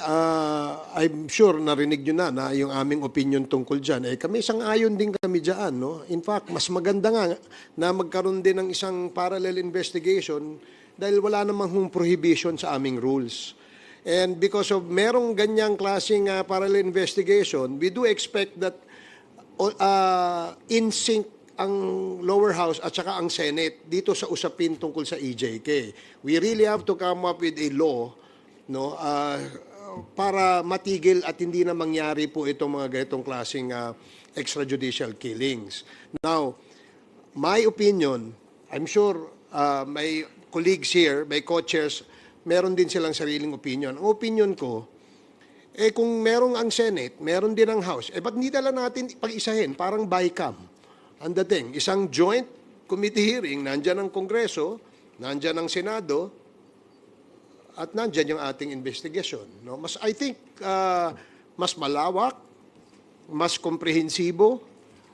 ah, I'm sure narinig nyo na na yung aming opinion tungkol dyan. Eh, kami isang ayon din kami dyan. No? In fact, mas maganda nga na magkaroon din ng isang parallel investigation dahil wala namang hong prohibition sa aming rules. And because of merong ganyang klaseng ah, parallel investigation, we do expect that uh, in sync ang lower house at saka ang Senate dito sa usapin tungkol sa EJK. We really have to come up with a law no uh, para matigil at hindi na mangyari po itong mga ganitong klaseng uh, extrajudicial killings. Now, my opinion, I'm sure uh, may colleagues here, may co-chairs, meron din silang sariling opinion. Ang opinion ko, eh kung merong ang Senate, meron din ang House, eh ba't hindi dala natin pag-isahin? Parang BICAM. Ang dating, isang joint committee hearing, nandyan ang Kongreso, nandyan ang Senado, at nandyan yung ating investigation. No? Mas, I think, uh, mas malawak, mas komprehensibo,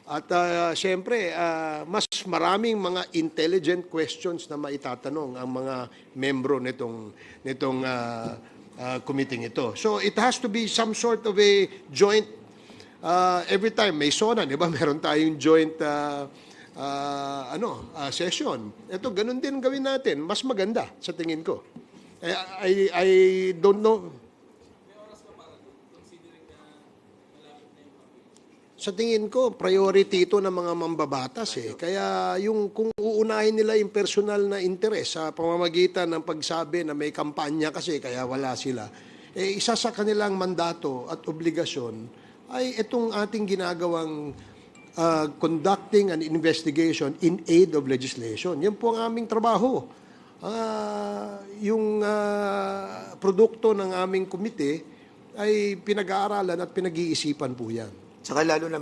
at uh, siyempre, uh, mas maraming mga intelligent questions na maitatanong ang mga membro nitong, nitong uh, uh, committee ito. So it has to be some sort of a joint, uh, every time may SONA, di ba? Meron tayong joint uh, uh, ano, uh, session. Ito, ganun din gawin natin. Mas maganda sa tingin ko. I, I, I don't know. Sa tingin ko, priority ito ng mga mambabatas eh. Kaya yung kung uunahin nila yung personal na interes sa pamamagitan ng pagsabi na may kampanya kasi kaya wala sila, eh isa sa kanilang mandato at obligasyon ay itong ating ginagawang uh, conducting an investigation in aid of legislation. Yan po ang aming trabaho. Ah, yung ah, produkto ng aming komite ay pinag-aaralan at pinag-iisipan po yan. Saka lalo na